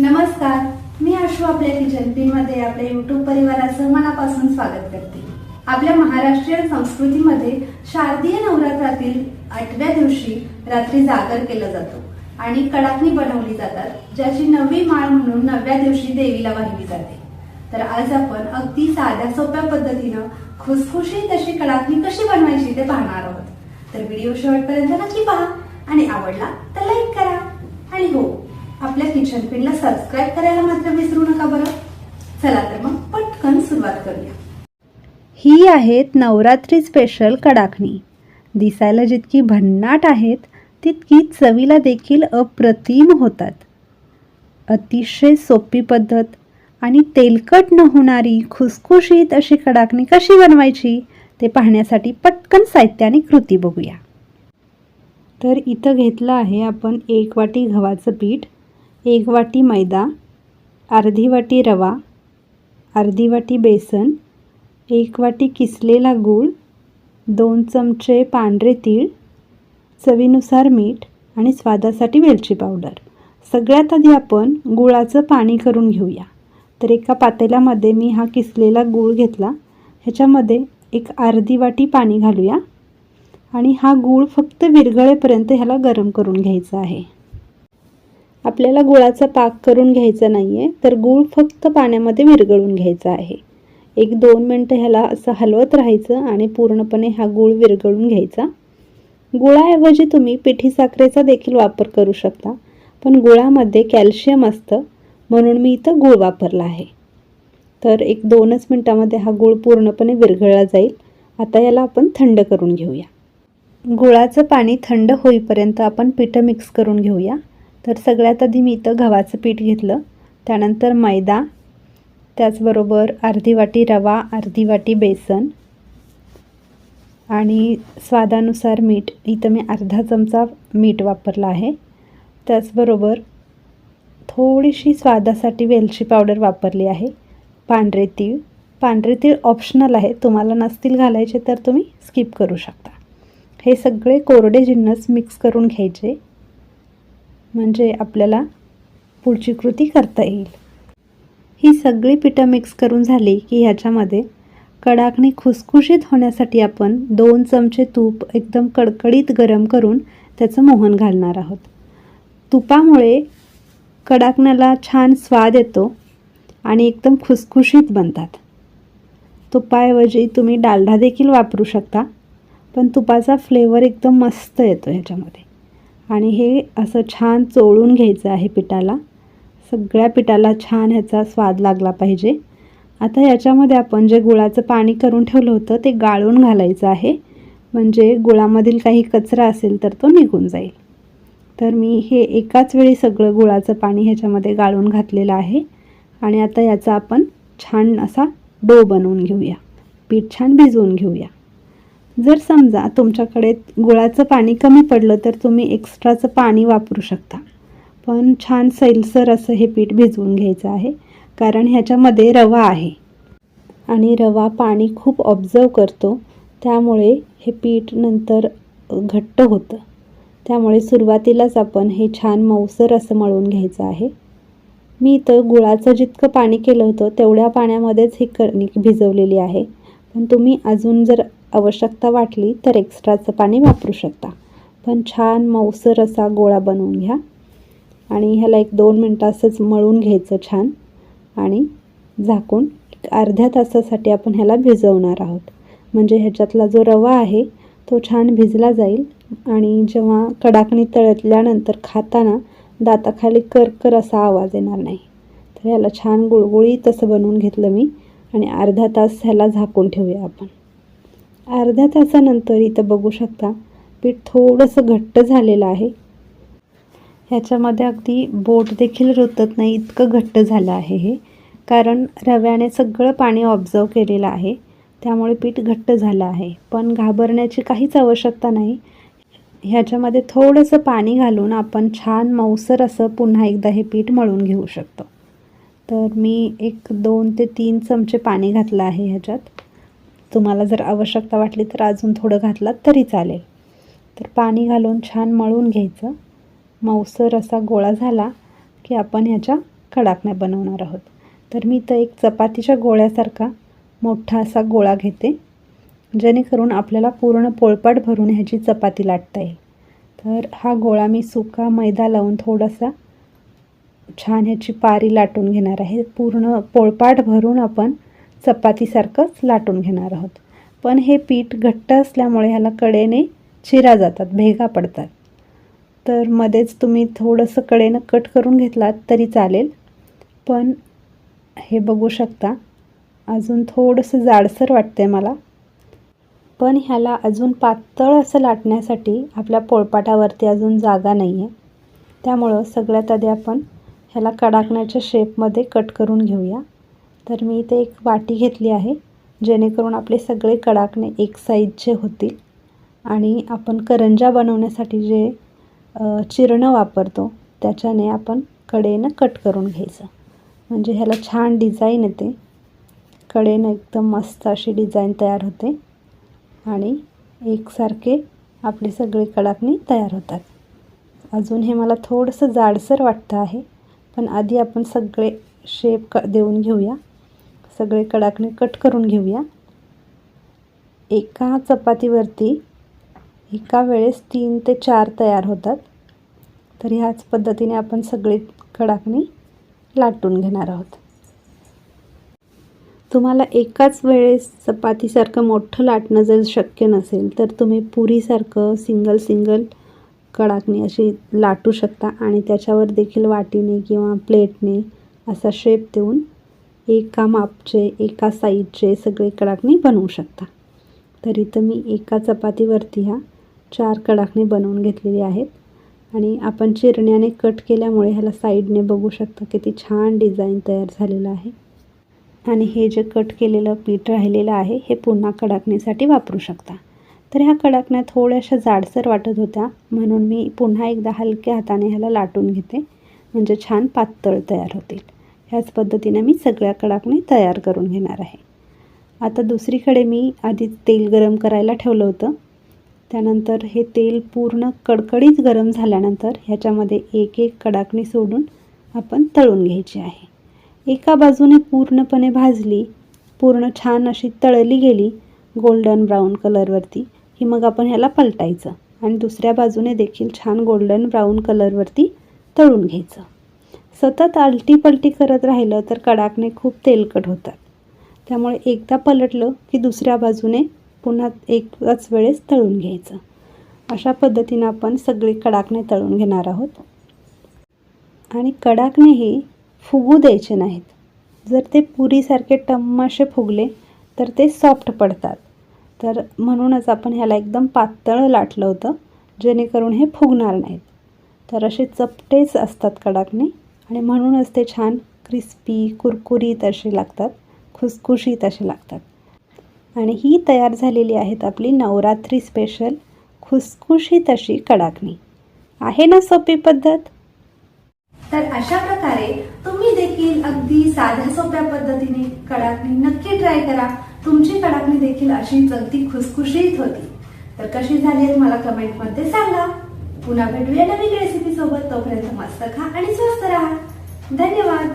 नमस्कार मी आशू आपल्या किचन पिनमध्ये आपल्या युट्यूब परिवाराचं मनापासून स्वागत करते. आपल्या महाराष्ट्रीयन संस्कृतीमध्ये शारदीय नवरात्रातील आठव्या दिवशी रात्री जागर केला जातो आणि कडाकणी बनवली जातात ज्याची नवी माळ म्हणून नवव्या दिवशी देवीला वाहिली जाते. तर आज आपण अगदी साध्या सोप्या पद्धतीनं खुसखुशीत अशी कडाकणी कशी बनवायची ते पाहणार आहोत. तर व्हिडिओ शेवटपर्यंत नक्की पहा आणि आवडला तर लाईक करा. आणि हो आपल्या किचन पिनला सबस्क्राईब करायला मात्र विसरू नका बरं. चला तर मग पटकन सुरुवात करूया. ही आहेत नवरात्री स्पेशल कडाकणी दिसायला जितकी भन्नाट आहेत तितकी चवीला देखील अप्रतिम होतात. अतिशय सोपी पद्धत आणि तेलकट न होणारी खुसखुशीत अशी कडाकणी कशी बनवायची ते पाहण्यासाठी पटकन साहित्य आणि कृती बघूया. तर इथं घेतलं आहे आपण एक वाटी गव्हाचं पीठ. एक वाटी मैदा अर्धी वाटी रवा अर्धी वाटी बेसन एक वाटी किसलेला गूळ दोन चमचे पांढरे तीळ चवीनुसार मीठ आणि स्वादासाठी वेलची पावडर. सगळ्यात आधी आपण गुळाचं पाणी करून घेऊया. तर एका पातेल्यामध्ये मी हा किसलेला गूळ घेतला. ह्याच्यामध्ये एक अर्धी वाटी पाणी घालूया. आणि हा गूळ फक्त विरघळेपर्यंत ह्याला गरम करून घ्यायचा आहे. आपल्याला गुळाचा पाक करून घ्यायचा नाही आहे तर गूळ फक्त पाण्यामध्ये विरघळून घ्यायचा आहे. एक दोन मिनटं ह्याला असं हलवत राहायचं आणि पूर्णपणे हा गूळ विरघळून घ्यायचा. गुळाऐवजी तुम्ही पिठी साखरेचा देखील वापर करू शकता पण गुळामध्ये कॅल्शियम असतं म्हणून मी इथं गूळ वापरला आहे. तर एक दोनच मिनटामध्ये हा गूळ पूर्णपणे विरघळला जाईल. आता याला आपण थंड करून घेऊया. गुळाचं पाणी थंड होईपर्यंत आपण पिठं मिक्स करून घेऊया. तर सगळ्यात आधी मी इथं गव्हाचं पीठ घेतलं. त्यानंतर मैदा त्याचबरोबर अर्धी वाटी रवा अर्धी वाटी बेसन आणि स्वादानुसार मीठ. इथं मी अर्धा चमचा मीठ वापरला आहे. त्याचबरोबर थोडीशी स्वादासाठी वेलची पावडर वापरली आहे. पांढरे तीळ. पांढरे तीळ ऑप्शनल आहे. तुम्हाला नसतील घालायचे तर तुम्ही स्किप करू शकता. हे सगळे कोरडे जिन्नस मिक्स करून घ्यायचे. म्हणजे आपल्याला पुढची कृती करता येईल. ही सगळी पिठं मिक्स करून झाली की ह्याच्यामध्ये कडाकणी खुसखुशीत होण्यासाठी आपण दोन चमचे तूप एकदम कडकडीत गरम करून त्याचं मोहन घालणार आहोत. तुपामुळे कडाकण्याला छान स्वाद येतो आणि एकदम खुसखुशीत बनतात. तुपाऐवजी तुम्ही डालडा देखील वापरू शकता पण तुपाचा फ्लेवर एकदम मस्त येतो ह्याच्यामध्ये. आणि हे असं छान चोळून घ्यायचं आहे पिठाला. सगळ्या पिठाला छान ह्याचा स्वाद लागला पाहिजे. आता याच्यामध्ये आपण जे गुळाचं पाणी करून ठेवलं होतं ते गाळून घालायचं आहे. म्हणजे गुळामधील काही कचरा असेल तर तो निघून जाईल. तर मी हे एकाच वेळी सगळं गुळाचं पाणी ह्याच्यामध्ये गाळून घातलेलं आहे. आणि आता याचा आपण छान असा डो बनवून घेऊया. पीठ छान भिजवून घेऊया. जर समजा तुमच्याकडे गुळाचं पाणी कमी पडलं तर तुम्ही एक्स्ट्राचं पाणी वापरू शकता. पण छान सैलसर असं हे पीठ भिजवून घ्यायचं आहे कारण ह्याच्यामध्ये रवा आहे. आणि रवा पाणी खूप ऑब्झर्व करतो त्यामुळे हे पीठ नंतर घट्ट होतं. त्यामुळे सुरुवातीलाच आपण हे छान मऊसर असं मळून घ्यायचं आहे. मी इथं गुळाचं जितकं पाणी केलं होतं तेवढ्या पाण्यामध्येच ही कणिक भिजवलेली आहे. पण तुम्ही अजून जर आवश्यकता वाटली तर एक्स्ट्राचं पाणी वापरू शकता. पण छान मऊसर असा गोळा बनवून घ्या. आणि ह्याला एक दोन मिनटं असंच मळून घ्यायचं छान. आणि झाकून अर्ध्या तासासाठी आपण ह्याला भिजवणार आहोत. म्हणजे ह्याच्यातला जो रवा आहे तो छान भिजला जाईल. आणि जेव्हा कडाकणी तळतल्यानंतर खाताना दाताखाली करकर असा आवाज येणार नाही. तर ह्याला छान गुळगुळीत असं बनवून घेतलं मी. आणि अर्धा तास ह्याला झाकून ठेवूया आपण. अर्ध्या तासानंतर इथं बघू शकता पीठ थोडंसं घट्ट झालेलं आहे. ह्याच्यामध्ये अगदी बोट देखील रुतत नाही इतकं घट्ट झालं आहे हे. कारण रव्याने सगळं पाणी ऑब्झर्व केलेलं आहे. त्यामुळे पीठ घट्ट झालं आहे. पण घाबरण्याची काहीच आवश्यकता नाही. ह्याच्यामध्ये थोडंसं पाणी घालून आपण छान मऊसर असं पुन्हा एकदा हे पीठ मळून घेऊ शकतो. तर मी एक दोन ते तीन चमचे पाणी घातलं आहे ह्याच्यात. तुम्हाला जर आवश्यकता वाटली तर अजून थोडं घातलात तरी चालेल. तर पाणी घालून छान मळून घ्यायचं. मऊसर असा गोळा झाला की आपण ह्याच्या कडाकण्या बनवणार आहोत. तर मी तर एक चपातीच्या गोळ्यासारखा मोठा असा गोळा घेते जेणेकरून आपल्याला पूर्ण पोळपाट भरून ह्याची चपाती लाटता येईल. तर हा गोळा मी सुका मैदा लावून थोडासा छान ह्याची पारी लाटून घेणार आहे. पूर्ण पोळपाट भरून आपण चपातीसारखंच लाटून घेणार आहोत. पण हे पीठ घट्ट असल्यामुळे ह्याला कडेने चिरा जातात भेगा पडतात. तर मध्येच तुम्ही थोडंसं कडेनं कट करून घेतलात तरी चालेल. पण हे बघू शकता अजून थोडंसं जाडसर वाटते मला. पण ह्याला अजून पातळ असं लाटण्यासाठी आपल्या पोळपाटावरती अजून जागा नाही आहे त्यामुळं सगळ्यात आधी आपण ह्याला कडाकण्याच्या शेपमध्ये कट करून घेऊया. तर मी इथे एक वाटी घेतली आहे जेणेकरून आपले सगळे कडाकणे एक साईजचे होतील. आणि आपण करंजा बनवण्यासाठी जे चिरणं वापरतो त्याच्याने आपण कडेनं कट करून घ्यायचं. म्हणजे ह्याला छान डिझाईन येते. कडेनं एकदम मस्त अशी डिझाईन तयार होते. आणि एकसारखे आपले सगळे कडाकणी तयार होतात. अजून हे मला थोडंसं जाडसर वाटतं आहे पण आधी आपण सगळे शेप क देऊन घेऊया. सगळे कडाकणे कट करून घेऊया. एका चपातीवरती एका वेळेस तीन ते चार तयार होतात. तर ह्याच पद्धतीने आपण सगळे कडाकणी लाटून घेणार आहोत. तुम्हाला एकाच वेळेस चपातीसारखं मोठं लाटणं जर शक्य नसेल तर तुम्ही पुरीसारखं सिंगल सिंगल कडाकणी अशी लाटू शकता आणि त्याच्यावर देखील वाटीने किंवा प्लेटने असा शेप देऊन एका मापचे एका साईजचे सगळे कडाकणी बनवू शकता. तर इथं मी एका चपातीवरती ह्या चार कडाकणी बनवून घेतलेली आहेत. आणि आपण चिरण्याने कट केल्यामुळे ह्याला साईडने बघू शकता किती छान डिझाईन तयार झालेलं आहे. आणि हे जे कट केलेलं पीठ राहिलेलं आहे हे पुन्हा कडाकणीसाठी वापरू शकता. तर ह्या कडाकण्या थोड्याशा जाडसर वाटत होत्या म्हणून मी पुन्हा एकदा हलक्या हाताने ह्याला लाटून घेते. म्हणजे छान पातळ तयार होतील. ह्याच पद्धतीने मी सगळ्या कडाकणी तयार करून घेणार आहे. आता दुसरीकडे मी आधी तेल गरम करायला ठेवलं होतं. त्यानंतर हे तेल पूर्ण कडकडीत गरम झाल्यानंतर ह्याच्यामध्ये एक एक कडाकणी सोडून आपण तळून घ्यायची आहे. एका बाजूने पूर्णपणे भाजली पूर्ण छान अशी तळली गेली गोल्डन ब्राऊन कलरवरती की मग आपण ह्याला पलटायचं. आणि दुसऱ्या बाजूने देखील छान गोल्डन ब्राऊन कलरवरती तळून घ्यायचं. सतत आलटीपलटी करत राहिलं तर कडाकणे खूप तेलकट होतात. त्यामुळे एकदा पलटलं की दुसऱ्या बाजूने पुन्हा एकाच वेळेस तळून घ्यायचं. अशा पद्धतीनं आपण सगळे कडाकणे तळून घेणार आहोत. आणि कडाकणे हे फुगू द्यायचे नाहीत. जर ते पुरीसारखे टम्माशे फुगले तर ते सॉफ्ट पडतात. तर म्हणूनच आपण ह्याला एकदम पातळ लाटलं होतं जेणेकरून हे फुगणार नाहीत. तर असे चपटेच असतात कडाकणे आणि म्हणूनच ते छान क्रिस्पी कुरकुरीत असे लागतात. खुसखुशीत असे लागतात. आणि ही तयार झालेली आहेत आपली नवरात्री स्पेशल खुसखुशीत अशी कडाकणी. आहे ना सोपी पद्धत? तर अशा प्रकारे तुम्ही देखील अगदी साध्या सोप्या पद्धतीने कडाकणी नक्की ट्राय करा. तुमची कडाकणी देखील अशीच अगदी खुसखुशीत होती. तर कशी झाली मला कमेंटमध्ये सांगा. पुन्हा भेटूया नवीन रेसिपी सोबत तोपर्यंत मस्त खा आणि स्वस्त राहा. धन्यवाद.